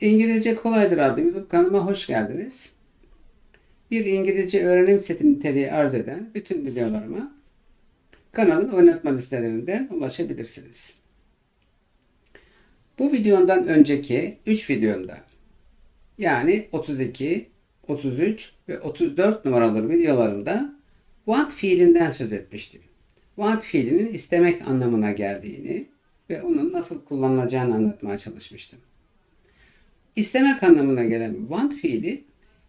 İngilizce Kolaydır adlı YouTube kanalıma hoş geldiniz. Bir İngilizce öğrenim seti niteliği arz eden bütün videolarıma kanalın oynatma listelerinden ulaşabilirsiniz. Bu videomdan önceki 3 videomda yani 32, 33 ve 34 numaralı videolarımda want fiilinden söz etmiştim. Want fiilinin istemek anlamına geldiğini ve onun nasıl kullanılacağını anlatmaya çalışmıştım. İstemek anlamına gelen want fiili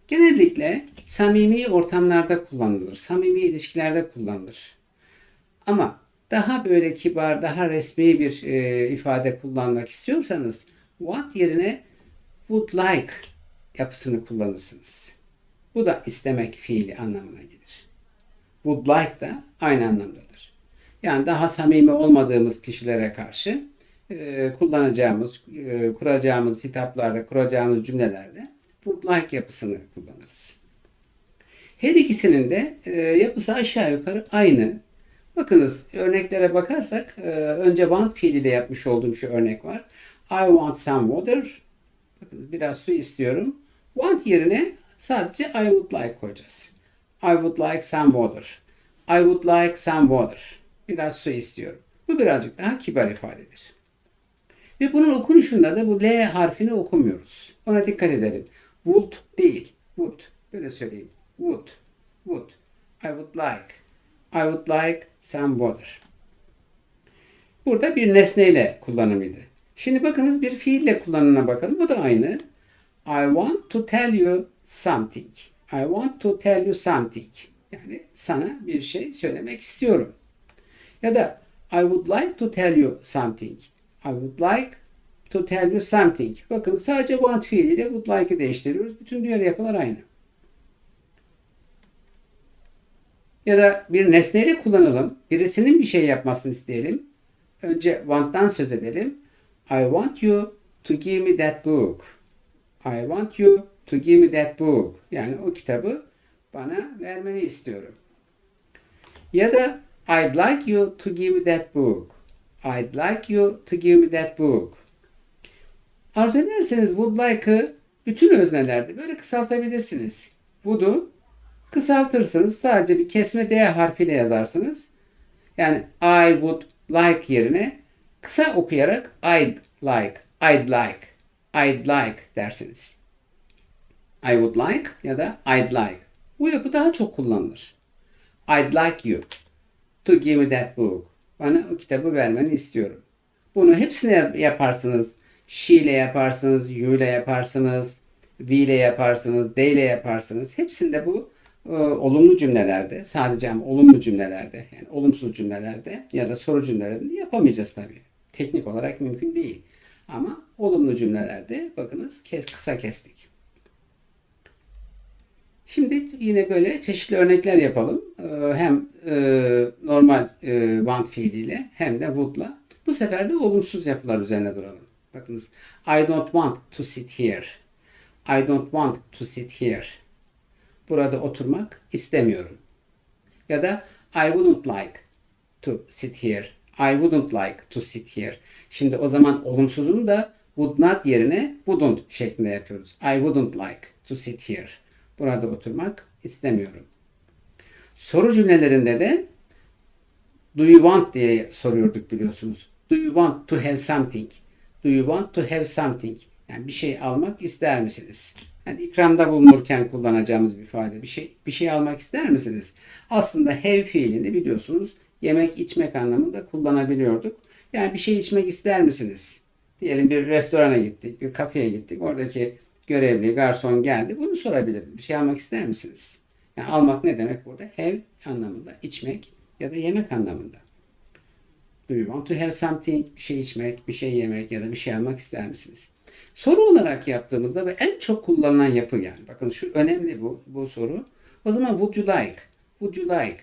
genellikle samimi ortamlarda kullanılır. Samimi ilişkilerde kullanılır. Ama daha böyle kibar, daha resmi bir e, ifade kullanmak istiyorsanız want yerine would like yapısını kullanırsınız. Bu da istemek fiili anlamına gelir. Would like da aynı anlamdadır. Yani daha samimi olmadığımız kişilere karşı e, kullanacağımız, e, kuracağımız hitaplarda, kuracağımız cümlelerde would like yapısını kullanırız. Her ikisinin de e, yapısı aşağı yukarı aynı. Bakınız örneklere bakarsak e, önce want fiiliyle yapmış olduğum şu örnek var. I want some water. Bakınız biraz su istiyorum. Want yerine sadece I would like koyacağız. I would like some water. I would like some water. Biraz su istiyorum. Bu birazcık daha kibar ifadedir. Ve bunun okunuşunda da bu L harfini okumuyoruz. Ona dikkat edelim. Would değil. Would. Böyle söyleyeyim. Would. Would. I would like. I would like some water. Burada bir nesneyle kullanımıydı. Şimdi bakınız bir fiille kullanımına bakalım. Bu da aynı. I want to tell you something. I want to tell you something. Yani sana bir şey söylemek istiyorum. Ya da I would like to tell you something. I would like to tell you something. Bakın sadece want fiiliyle would like'ı değiştiriyoruz. Bütün diğer yapılar aynı. Ya da bir nesneyle kullanalım. Birisinin bir şey yapmasını isteyelim. Önce want'tan söz edelim. I want you to give me that book. I want you to give me that book. Yani o kitabı bana vermeni istiyorum. Ya da I'd like you to give me that book. I'd like you to give me that book. Arzu ederseniz would like'ı bütün öznelerde böyle kısaltabilirsiniz. Would'u kısaltırsınız. Sadece bir kesme D harfiyle yazarsınız. Yani I would like yerine kısa okuyarak I'd like, I'd like, I'd like dersiniz. I would like ya da I'd like. Bu yapı daha çok kullanılır. I'd like you to give me that book. Bana o kitabı vermeni istiyorum. Bunu hepsini yaparsınız. She ile yaparsınız, you ile yaparsınız, we ile yaparsınız, they ile yaparsınız. Hepsinde bu e, olumlu cümlelerde, sadece ama olumlu cümlelerde, yani olumsuz cümlelerde ya da soru cümlelerinde yapamayacağız tabii. Teknik olarak mümkün değil. Ama olumlu cümlelerde bakınız kes, kısa kestik. Şimdi yine böyle çeşitli örnekler yapalım. Ee, Hem e, normal e, want fiiliyle hem de would'la. Bu sefer de olumsuz yapılar üzerine duralım. Bakınız I don't want to sit here. I don't want to sit here. Burada oturmak istemiyorum. Ya da I wouldn't like to sit here. I wouldn't like to sit here. Şimdi o zaman olumsuzunu da would not yerine wouldn't şeklinde yapıyoruz. I wouldn't like to sit here. Burada oturmak istemiyorum. Soru cümlelerinde de do you want diye soruyorduk biliyorsunuz. Do you want to have something? Do you want to have something? Yani bir şey almak ister misiniz? Yani ikramda bulunurken kullanacağımız bir ifade. Bir şey bir şey almak ister misiniz? Aslında have fiilini biliyorsunuz yemek içmek anlamında kullanabiliyorduk. Yani bir şey içmek ister misiniz? Diyelim bir restorana gittik, bir kafeye gittik. Oradaki görevli, garson geldi. Bunu sorabilirim. Bir şey almak ister misiniz? Yani almak ne demek burada? Have anlamında, içmek ya da yemek anlamında. Do you want to have something? Bir şey içmek, bir şey yemek ya da bir şey almak ister misiniz? Soru olarak yaptığımızda ve en çok kullanılan yapı yani. Bakın şu önemli bu, bu soru. O zaman would you like? Would you like?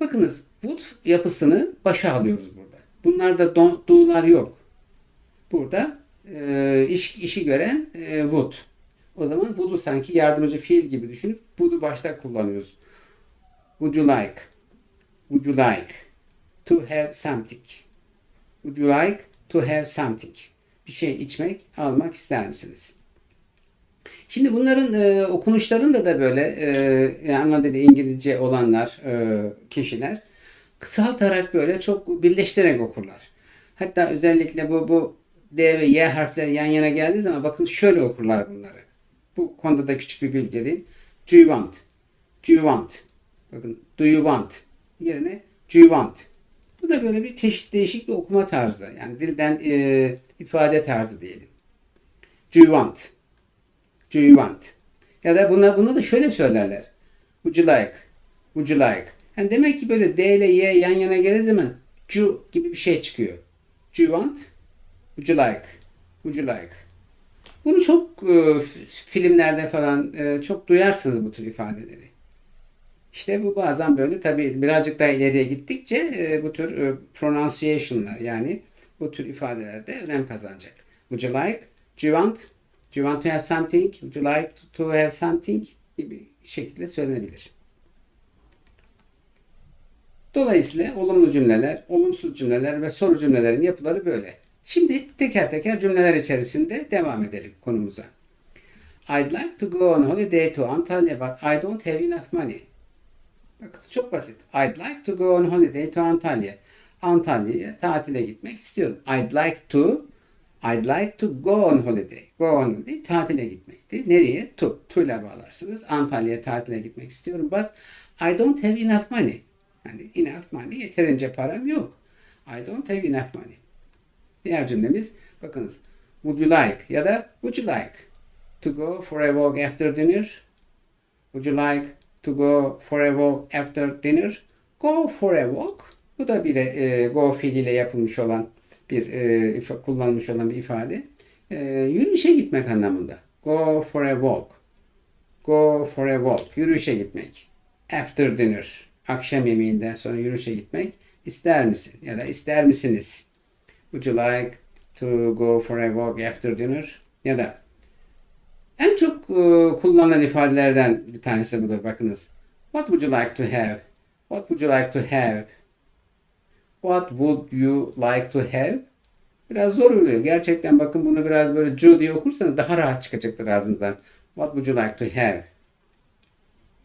Bakınız would yapısını başa alıyoruz burada. Bunlarda don't, do'lar yok. Burada e, iş, işi gören e, would. O zaman would'u sanki yardımcı fiil gibi düşünüp would'u başta kullanıyoruz. Would you like? Would you like to have something? Would you like to have something? Bir şey içmek, almak ister misiniz? Şimdi bunların e, okunuşlarında da böyle e, yani ana İngilizce olanlar, e, kişiler kısaltarak böyle çok birleştirerek okurlar. Hatta özellikle bu bu D ve Y harfleri yan yana geldiği zaman bakın şöyle okurlar bunları. Bu konuda da küçük bir bilgi değil. Do you want? Do you want? Bakın do you want? Yerine do you want? Bu da böyle bir çeşit değişik bir okuma tarzı. Yani dilden e, ifade tarzı diyelim. Do you want? Do you want? Ya da buna, bunu da şöyle söylerler. Would you like? Would you like? Yani demek ki böyle D ile Y yan yana geldiği zaman cu gibi bir şey çıkıyor. Do you want? Would you like? Would you like? Bunu çok e, filmlerde falan e, çok duyarsınız bu tür ifadeleri. İşte bu bazen böyle tabii birazcık daha ileriye gittikçe e, bu tür e, pronunciation'lar yani bu tür ifadelerde önem kazanacak. Would you like? Do you want? Do you want to have something? Would you like to have something? gibi şekilde söylenebilir. Dolayısıyla olumlu cümleler, olumsuz cümleler ve soru cümlelerin yapıları böyle. Şimdi teker teker cümleler içerisinde devam edelim konumuza. I'd like to go on holiday to Antalya but I don't have enough money. Bakın çok basit. I'd like to go on holiday to Antalya. Antalya'ya tatile gitmek istiyorum. I'd like to I'd like to go on holiday. Go on holiday tatile gitmekti. Nereye? To. To ile bağlarsınız. Antalya'ya tatile gitmek istiyorum. But I don't have enough money. Yani enough money yeterince param yok. I don't have enough money. Diğer cümlemiz bakınız. Would you like ya da would you like to go for a walk after dinner? Would you like to go for a walk after dinner? Go for a walk. Bu da bir e, go fiiliyle yapılmış olan bir e, kullanılmış olan bir ifade. E, yürüyüşe gitmek anlamında. Go for a walk. Go for a walk. Yürüyüşe gitmek. After dinner. Akşam yemeğinden sonra yürüyüşe gitmek. İster misin? Ya da ister misiniz? Would you like to go for a walk after dinner? Ya da en çok e, kullanılan ifadelerden bir tanesi budur. Bakınız. What would you like to have? What would you like to have? What would you like to have? Biraz zor oluyor. Gerçekten bakın bunu biraz böyle Joe diye okursanız daha rahat çıkacaktır ağzınızdan. What would you like to have?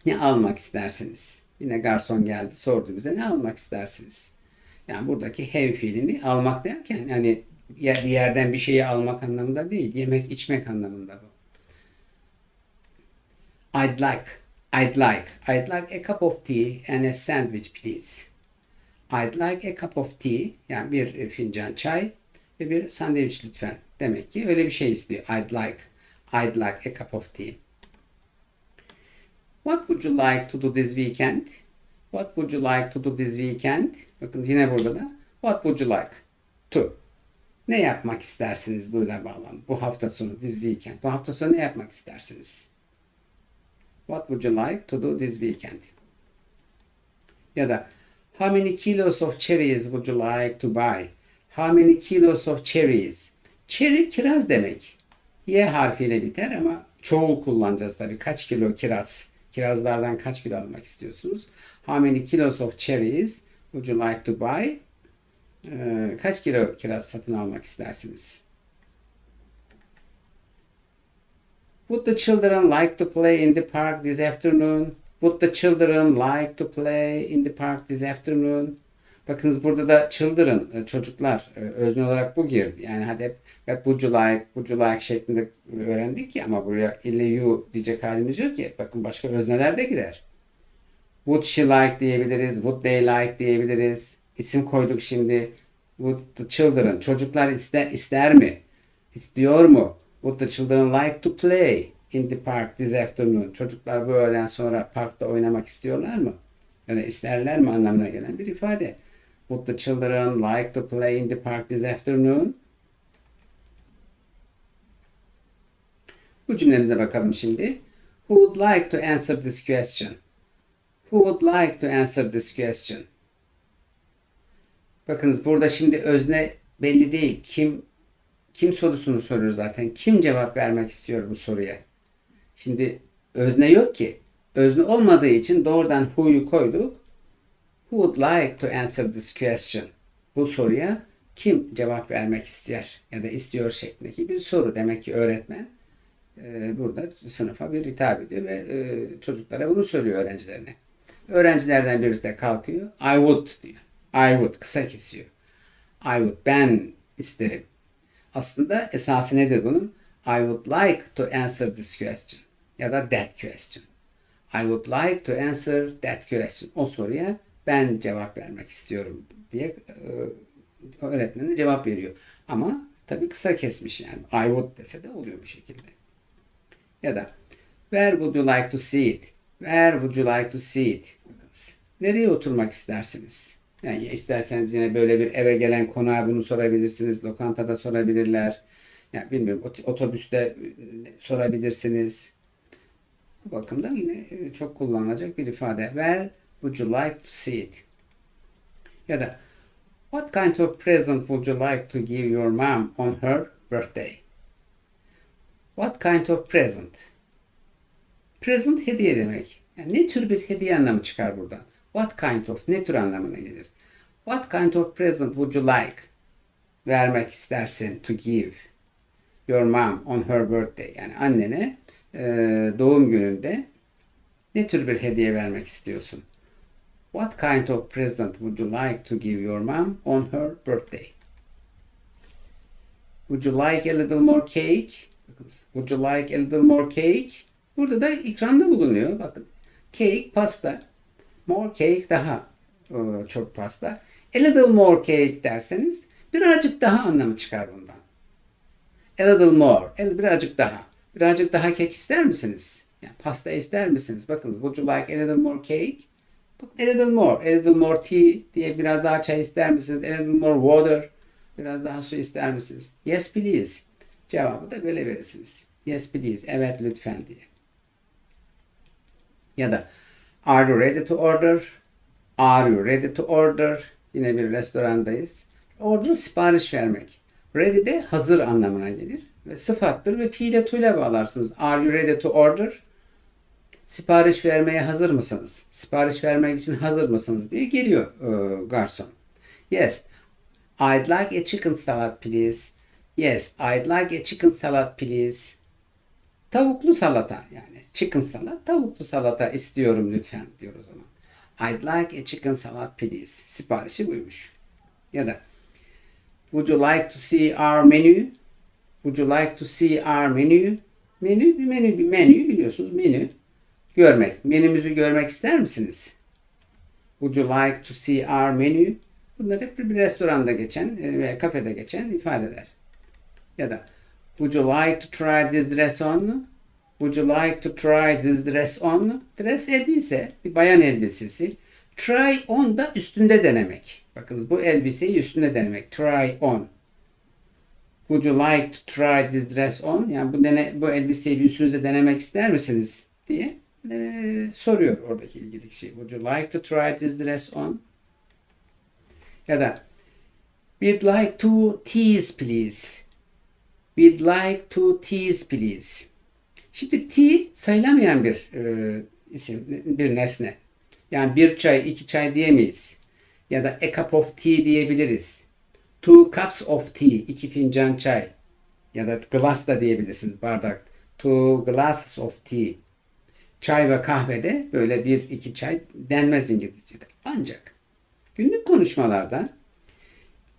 Ne almak istersiniz? Yine garson geldi sordu bize ne almak istersiniz? Yani buradaki have fiilini almak derken yani bir yerden bir şeyi almak anlamında değil. Yemek içmek anlamında bu. I'd like, I'd like, I'd like a cup of tea and a sandwich please. I'd like a cup of tea yani bir fincan çay ve bir sandviç lütfen. Demek ki öyle bir şey istiyor. I'd like, I'd like a cup of tea. What would you like to do this weekend? What would you like to do this weekend? Bakın yine burada da What would you like to? Ne yapmak istersiniz duyla bağlan. Bu hafta sonu this weekend. Bu hafta sonu ne yapmak istersiniz? What would you like to do this weekend? Ya da How many kilos of cherries would you like to buy? How many kilos of cherries? Cherry kiraz demek. Y harfiyle biter ama çoğul kullanacağız tabii. Kaç kilo kiraz? Kirazlardan kaç kilo almak istiyorsunuz? How many kilos of cherries would you like to buy? Ee, kaç kilo kiraz satın almak istersiniz? Would the children like to play in the park this afternoon? Would the children like to play in the park this afternoon? Bakınız burada da children, e, çocuklar e, özne olarak bu girdi. Yani hadi hep, hep like, would you like şeklinde öğrendik ya ama buraya ile you diyecek halimiz yok ki. Bakın başka özneler de girer. Would she like diyebiliriz, would they like diyebiliriz. İsim koyduk şimdi. Would the children, çocuklar ister, ister mi? İstiyor mu? Would the children like to play in the park this afternoon? Çocuklar bu öğleden sonra parkta oynamak istiyorlar mı? Ya da isterler mi anlamına gelen bir ifade. Would the children like to play in the park this afternoon? Bu cümlemize bakalım şimdi. Who would like to answer this question? Who would like to answer this question? Bakınız burada şimdi özne belli değil. Kim kim sorusunu soruyor zaten. Kim cevap vermek istiyor bu soruya? Şimdi özne yok ki. Özne olmadığı için doğrudan who'yu koyduk. Who would like to answer this question? Bu soruya kim cevap vermek ister ya da istiyor şeklindeki bir soru. Demek ki öğretmen e, burada sınıfa bir hitap ediyor ve e, çocuklara bunu söylüyor öğrencilerine. Öğrencilerden birisi de kalkıyor. I would diyor. I would kısa kesiyor. I would ben isterim. Aslında esası nedir bunun? I would like to answer this question ya da that question. I would like to answer that question. O soruya ben cevap vermek istiyorum diye e, öğretmen de cevap veriyor. Ama tabii kısa kesmiş yani. I would dese de oluyor bu şekilde. Ya da Where would you like to sit? Where would you like to sit? Bakınız. Nereye oturmak istersiniz? Yani isterseniz yine böyle bir eve gelen konağa bunu sorabilirsiniz. Lokantada sorabilirler. Yani bilmiyorum ot- otobüste e, sorabilirsiniz. Bu bakımdan yine e, çok kullanılacak bir ifade. Where would you like to sit? Ya da What kind of present would you like to give your mom on her birthday? What kind of present? Present hediye demek. Yani ne tür bir hediye anlamı çıkar buradan? What kind of ne tür anlamına gelir? What kind of present would you like? Vermek istersin to give your mom on her birthday. Yani annene e, doğum gününde ne tür bir hediye vermek istiyorsun? What kind of present would you like to give your mom on her birthday? Would you like a little more cake? Would you like a little more cake? Burada da ikramda bulunuyor. Bakın. Cake pasta. More cake daha e, çok pasta. A little more cake derseniz birazcık daha anlamı çıkar bundan. A little more. Birazcık daha. Birazcık daha kek ister misiniz? Yani pasta ister misiniz? Bakınız. Would you like a little more cake? A little more. A little more tea diye biraz daha çay ister misiniz? A little more water. Biraz daha su ister misiniz? Yes please. Cevabı da böyle verirsiniz. Yes please. Evet lütfen diye. Ya da Are you ready to order? Are you ready to order? Yine bir restorandayız. Order sipariş vermek. Ready de hazır anlamına gelir. Ve sıfattır ve fiile tule bağlarsınız. Are you ready to order? Sipariş vermeye hazır mısınız? Sipariş vermek için hazır mısınız diye geliyor e, garson. Yes, I'd like a chicken salad please. Yes, I'd like a chicken salad please. Tavuklu salata yani chicken salad tavuklu salata istiyorum lütfen diyor o zaman. I'd like a chicken salad please. Siparişi buymuş. Ya da Would you like to see our menu? Would you like to see our menu? Menü bir menü bir menü biliyorsunuz menü. Görmek. Menümüzü görmek ister misiniz? Would you like to see our menu? Bunlar hep bir restoranda geçen e, veya kafede geçen ifadeler. Ya da Would you like to try this dress on? Would you like to try this dress on? Dress elbise, bir bayan elbisesi. Try on da üstünde denemek. Bakınız bu elbiseyi üstünde denemek. Try on. Would you like to try this dress on? Yani bu dene, bu elbiseyi bir üstünüze denemek ister misiniz diye e, soruyor oradaki ilgili kişi. Would you like to try this dress on? Ya da We'd like two teas please. We'd like two teas please. Şimdi tea sayılamayan bir e, isim, bir nesne. Yani bir çay, iki çay diyemeyiz. Ya da a cup of tea diyebiliriz. Two cups of tea, iki fincan çay. Ya da glass da diyebilirsiniz, bardak. Two glasses of tea. Çay ve kahvede böyle bir iki çay denmez İngilizce'de. Ancak günlük konuşmalarda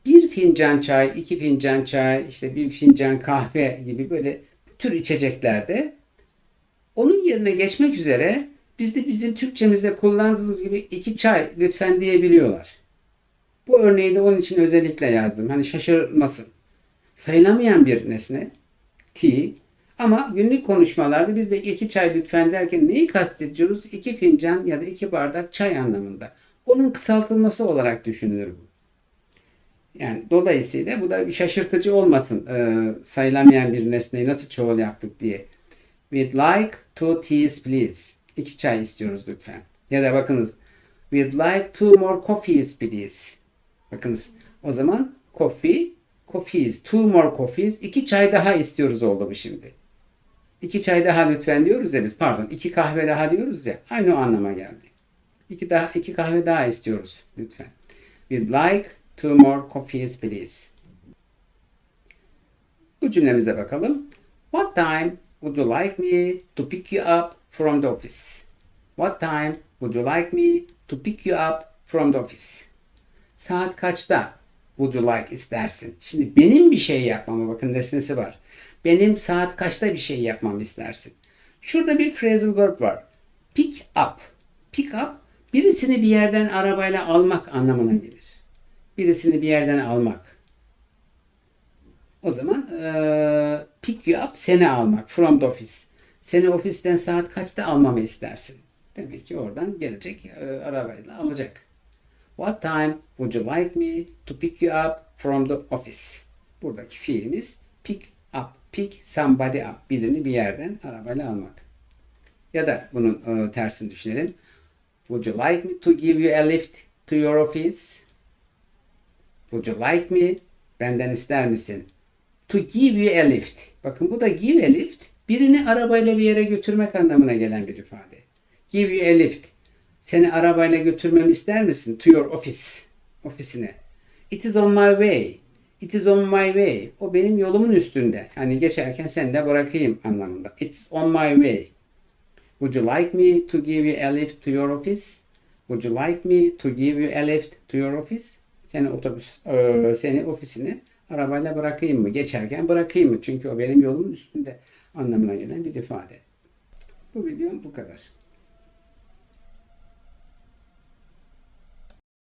bir fincan çay, iki fincan çay, işte bir fincan kahve gibi böyle tür içeceklerde onun yerine geçmek üzere biz de bizim Türkçemizde kullandığımız gibi iki çay lütfen diyebiliyorlar. Bu örneği de onun için özellikle yazdım. Hani şaşırmasın. Sayılamayan bir nesne. Tea. Ama günlük konuşmalarda biz de iki çay lütfen derken neyi kastediyoruz? İki fincan ya da iki bardak çay anlamında. Onun kısaltılması olarak düşünülür bu. Yani dolayısıyla bu da bir şaşırtıcı olmasın. Ee, sayılamayan bir nesneyi nasıl çoğul yaptık diye. We'd like two teas please. İki çay istiyoruz lütfen. Ya da bakınız. We'd like two more coffees please. Bakınız o zaman coffee, coffees, two more coffees. İki çay daha istiyoruz oldu bu şimdi. İki çay daha lütfen diyoruz ya biz. Pardon iki kahve daha diyoruz ya. Aynı o anlama geldi. İki, daha, iki kahve daha istiyoruz lütfen. We'd like two more coffees please. Bu cümlemize bakalım. What time would you like me to pick you up from the office? What time would you like me to pick you up from the office? Saat kaçta would you like istersin? Şimdi benim bir şey yapmamı bakın nesnesi var. Benim saat kaçta bir şey yapmamı istersin? Şurada bir phrasal verb var. Pick up. Pick up birisini bir yerden arabayla almak anlamına gelir. Birisini bir yerden almak. O zaman eee, pick you up seni almak. From the office. Seni ofisten saat kaçta almamı istersin? Demek ki oradan gelecek eee, arabayla alacak. What time would you like me to pick you up from the office? Buradaki fiilimiz pick. Pick somebody up. Birini bir yerden arabayla almak. Ya da bunun eee, tersini düşünelim. Would you like me to give you a lift to your office? Would you like me? Benden ister misin? To give you a lift. Bakın bu da give a lift. Birini arabayla bir yere götürmek anlamına gelen bir ifade. Give you a lift. Seni arabayla götürmemi ister misin? To your office. Ofisine. It is on my way. It is on my way. O benim yolumun üstünde. Hani geçerken seni de bırakayım anlamında. It's on my way. Would you like me to give you a lift to your office? Would you like me to give you a lift to your office? Seni otobüs, eee, seni ofisine arabayla bırakayım mı? Geçerken bırakayım mı? Çünkü o benim yolumun üstünde anlamına gelen bir ifade. Bu videom bu kadar.